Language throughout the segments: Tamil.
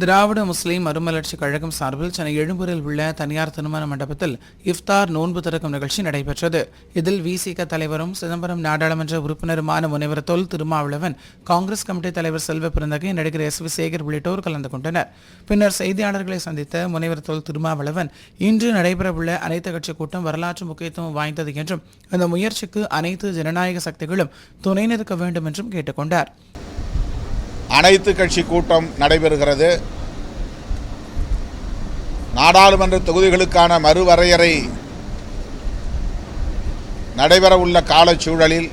திராவிட முஸ்லீம் மறுமலர்ச்சி கழகம் சார்பில் சென்னை எழும்பூரில் உள்ள தனியார் திருமண மண்டபத்தில் இஃப்தார் நோன்பு திறக்கும் நிகழ்ச்சி நடைபெற்றது. இதில் விசிக தலைவரும் சிதம்பரம் நாடாளுமன்ற உறுப்பினருமான முனைவர் தொல் திருமாவளவன் காங்கிரஸ் கமிட்டி தலைவர் செல்வ பிறந்தகை நடிகர் எஸ் வி சேகர் உள்ளிட்டோர் கலந்து கொண்டனர். பின்னர் செய்தியாளர்களை சந்தித்த முனைவர் தொல் திருமாவளவன் இன்று நடைபெறவுள்ள அனைத்து கட்சி கூட்டம் வரலாற்று முக்கியத்துவம் வாய்ந்தது என்றும் இந்த முயற்சிக்கு அனைத்து ஜனநாயக சக்திகளும் துணை நிற்க வேண்டும் என்றும் கேட்டுக்கொண்டார் அனைத்து கட்சி கூட்டம் நடைபெறுகிறது. நாடாளுமன்ற தொகுதிகளுக்கான மறுவரையறை நடைபெறவுள்ள காலச்சூழலில்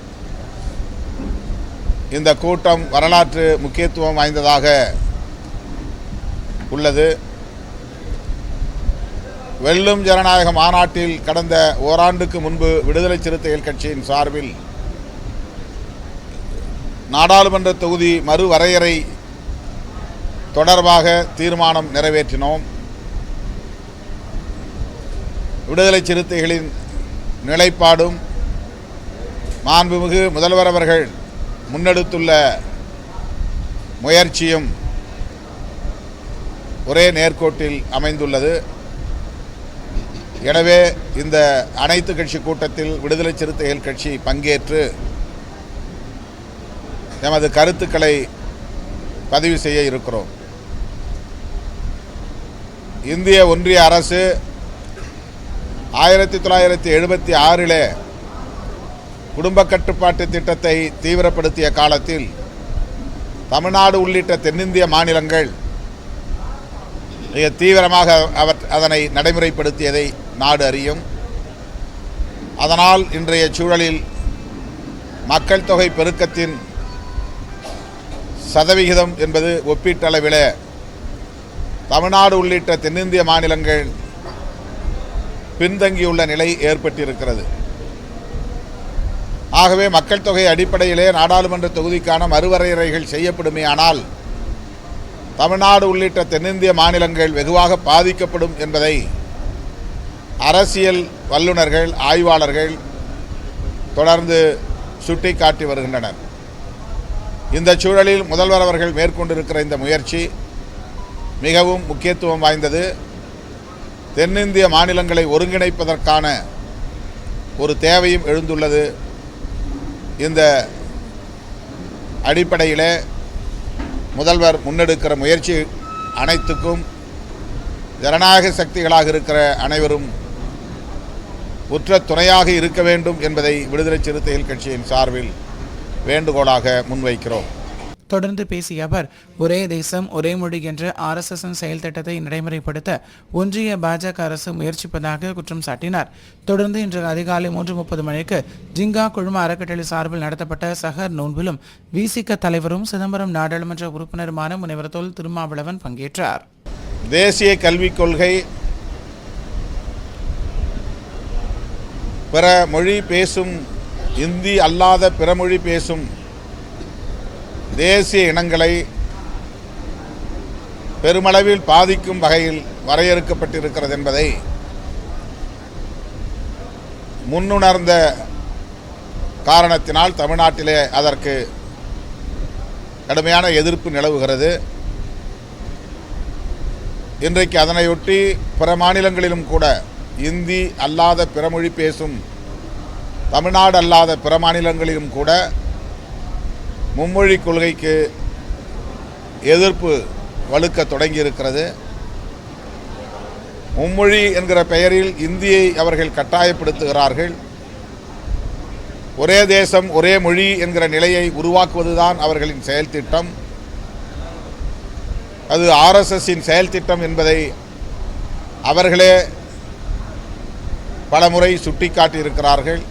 இந்த கூட்டம் வரலாற்று முக்கியத்துவம் வாய்ந்ததாக உள்ளது. வெல்லும் ஜனநாயக மாநாட்டில் கடந்த ஓராண்டுக்கு முன்பு விடுதலை சிறுத்தைகள் கட்சியின் சார்பில் நாடாளுமன்ற தொகுதி மறுவரையறை தொடர்பாக தீர்மானம் நிறைவேற்றினோம். விடுதலை சிறுத்தைகளின் நிலைப்பாடும் மாண்புமிகு முதல்வர் அவர்கள் முன்னெடுத்துள்ள முயற்சியும் ஒரே நேர்கோட்டில் அமைந்துள்ளது. எனவே இந்த அனைத்து கட்சி கூட்டத்தில் விடுதலை சிறுத்தைகள் கட்சி பங்கேற்று எமது கருத்துக்களை பதிவு செய்ய இருக்கிறோம். இந்திய ஒன்றிய அரசு ஆயிரத்தி தொள்ளாயிரத்தி எழுபத்தி ஆறிலே குடும்ப கட்டுப்பாட்டு திட்டத்தை தீவிரப்படுத்திய காலத்தில் தமிழ்நாடு உள்ளிட்ட தென்னிந்திய மாநிலங்கள் மிக தீவிரமாக அவர் அதனை நடைமுறைப்படுத்தியதை நாடு அறியும். அதனால் இன்றைய சூழலில் மக்கள் தொகை பெருக்கத்தின் சதவிகிதம் என்பது ஒப்பீட்டளவில் தமிழ்நாடு உள்ளிட்ட தென்னிந்திய மாநிலங்கள் பின்தங்கியுள்ள நிலை ஏற்பட்டிருக்கிறது. ஆகவே மக்கள் தொகை அடிப்படையிலே நாடாளுமன்ற தொகுதிக்கான மறுவரையறைகள் செய்யப்படுமே ஆனால் தமிழ்நாடு உள்ளிட்ட தென்னிந்திய மாநிலங்கள் வெகுவாக பாதிக்கப்படும் என்பதை அரசியல் வல்லுநர்கள் ஆய்வாளர்கள் தொடர்ந்து சுட்டிக்காட்டி வருகின்றனர். இந்த சூழலில் முதல்வர் அவர்கள் மேற்கொண்டிருக்கிற இந்த முயற்சி மிகவும் முக்கியத்துவம் வாய்ந்தது. தென்னிந்திய மாநிலங்களை ஒருங்கிணைப்பதற்கான ஒரு தேவையும் எழுந்துள்ளது. இந்த அடிப்படையில் முதல்வர் முன்னெடுக்கிற முயற்சி அனைத்துக்கும் ஜனநாயக சக்திகளாக இருக்கிற அனைவரும் உற்ற துணையாக இருக்க வேண்டும் என்பதை விடுதலை சிறுத்தைகள் கட்சியின் சார்பில் வேண்டுகோளாக முன்வைக்கிறோம். தொடர்ந்து பேசிய அவர் ஒரே தேசம் ஒரே மொழி என்ற ஆர்எஸ்எஸ்ஸின் செயல் திட்டத்தை நடைமுறைப்படுத்த ஒன்றிய பாஜக அரசு முயற்சிப்பதாக குற்றம் சாட்டினார். தொடர்ந்து இன்று அதிகாலை மூன்று முப்பது மணிக்கு ஜிங்கா குழும அறக்கட்டளை சார்பில் நடத்தப்பட்ட சஹர் நோன்பிலும் விசிக தலைவரும் சிதம்பரம் நாடாளுமன்ற உறுப்பினருமான முனைவர் தொல் திருமாவளவன் பங்கேற்றார். தேசிய கல்விக் கொள்கை பிற மொழி பேசும் இந்தி அல்லாத பிறமொழி பேசும் தேசிய இனங்களை பெருமளவில் பாதிக்கும் வகையில் வரையறுக்கப்பட்டிருக்கிறது என்பதை முன்னுணர்ந்த காரணத்தினால் தமிழ்நாட்டிலே அதற்கு கடுமையான எதிர்ப்பு நிலவுகிறது. இன்றைக்கு அதனையொட்டி பிற மாநிலங்களிலும் கூட இந்தி அல்லாத பிறமொழி பேசும் தமிழ்நாடு அல்லாத பிற மாநிலங்களிலும் கூட மும்மொழி கொள்கைக்கு எதிர்ப்பு வலுக்க தொடங்கியிருக்கிறது. மும்மொழி என்கிற பெயரில் இந்தியை அவர்கள் கட்டாயப்படுத்துகிறார்கள். ஒரே தேசம் ஒரே மொழி என்கிற நிலையை உருவாக்குவதுதான் அவர்களின் செயல்திட்டம். அது ஆர்எஸ்எஸ்ஸின் செயல்திட்டம் என்பதை அவர்களே பலமுறை சுட்டிக்காட்டியிருக்கிறார்கள்.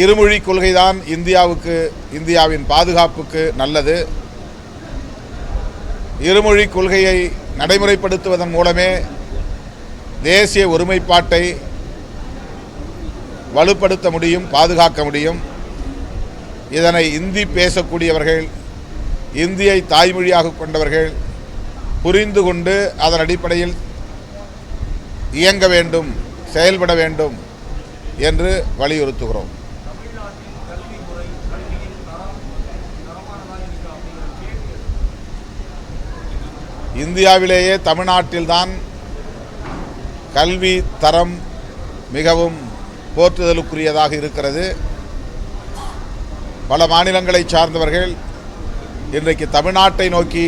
இருமொழி கொள்கைதான் இந்தியாவுக்கு இந்தியாவின் பாதுகாப்புக்கு நல்லது. இருமொழி கொள்கையை நடைமுறைப்படுத்துவதன் மூலமே தேசிய ஒருமைப்பாட்டை வலுப்படுத்த முடியும் பாதுகாக்க முடியும். இதனை இந்தி பேசக்கூடியவர்கள் இந்தியை தாய்மொழியாக கொண்டவர்கள் புரிந்து கொண்டு அதன் அடிப்படையில் இயங்க வேண்டும் செயல்பட வேண்டும் என்று வலியுறுத்துகிறோம். இந்தியாவிலேயே தமிழ்நாட்டில்தான் கல்வி தரம் மிகவும் போற்றுதலுக்குரியதாக இருக்கிறது. பல மாநிலங்களை சார்ந்தவர்கள் இன்றைக்கு தமிழ்நாட்டை நோக்கி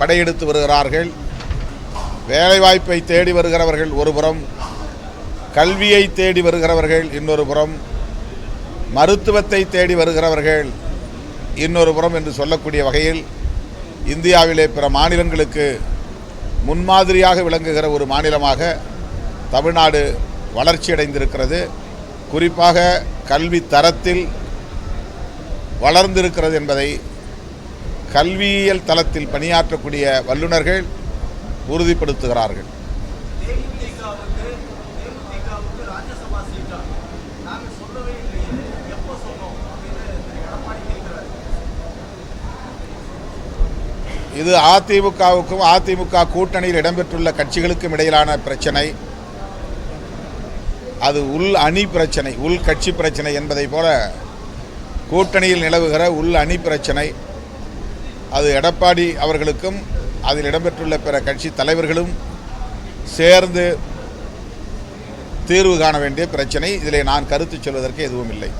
படையெடுத்து வருகிறார்கள். வேலைவாய்ப்பை தேடி வருகிறவர்கள் ஒருபுறம் கல்வியை தேடி வருகிறவர்கள் இன்னொரு புறம் மருத்துவத்தை தேடி வருகிறவர்கள் இன்னொரு புறம் என்று சொல்லக்கூடிய வகையில் இந்தியாவிலே பிற மாநிலங்களுக்கு முன்மாதிரியாக விளங்குகிற ஒரு மாநிலமாக தமிழ்நாடு வளர்ச்சியடைந்திருக்கிறது குறிப்பாக கல்வி தரத்தில் வளர்ந்திருக்கிறது என்பதை கல்வியியல் தளத்தில் பணியாற்றக்கூடிய வல்லுநர்கள் உறுதிப்படுத்துகிறார்கள். இது அதிமுகவுக்கும் அதிமுக கூட்டணியில் இடம்பெற்றுள்ள கட்சிகளுக்கும் இடையிலான பிரச்சனை. அது உள் அணி பிரச்சனை உள் கட்சி பிரச்சனை என்பதை போல கூட்டணியில் நிலவுகிற உள் அணி பிரச்சனை. அது எடப்பாடி அவர்களுக்கும் அதில் இடம்பெற்றுள்ள பிற கட்சி தலைவர்களும் சேர்ந்து தீர்வு காண வேண்டிய பிரச்சனை. இதில் நான் கருத்து சொல்வதற்கு எதுவும் இல்லை.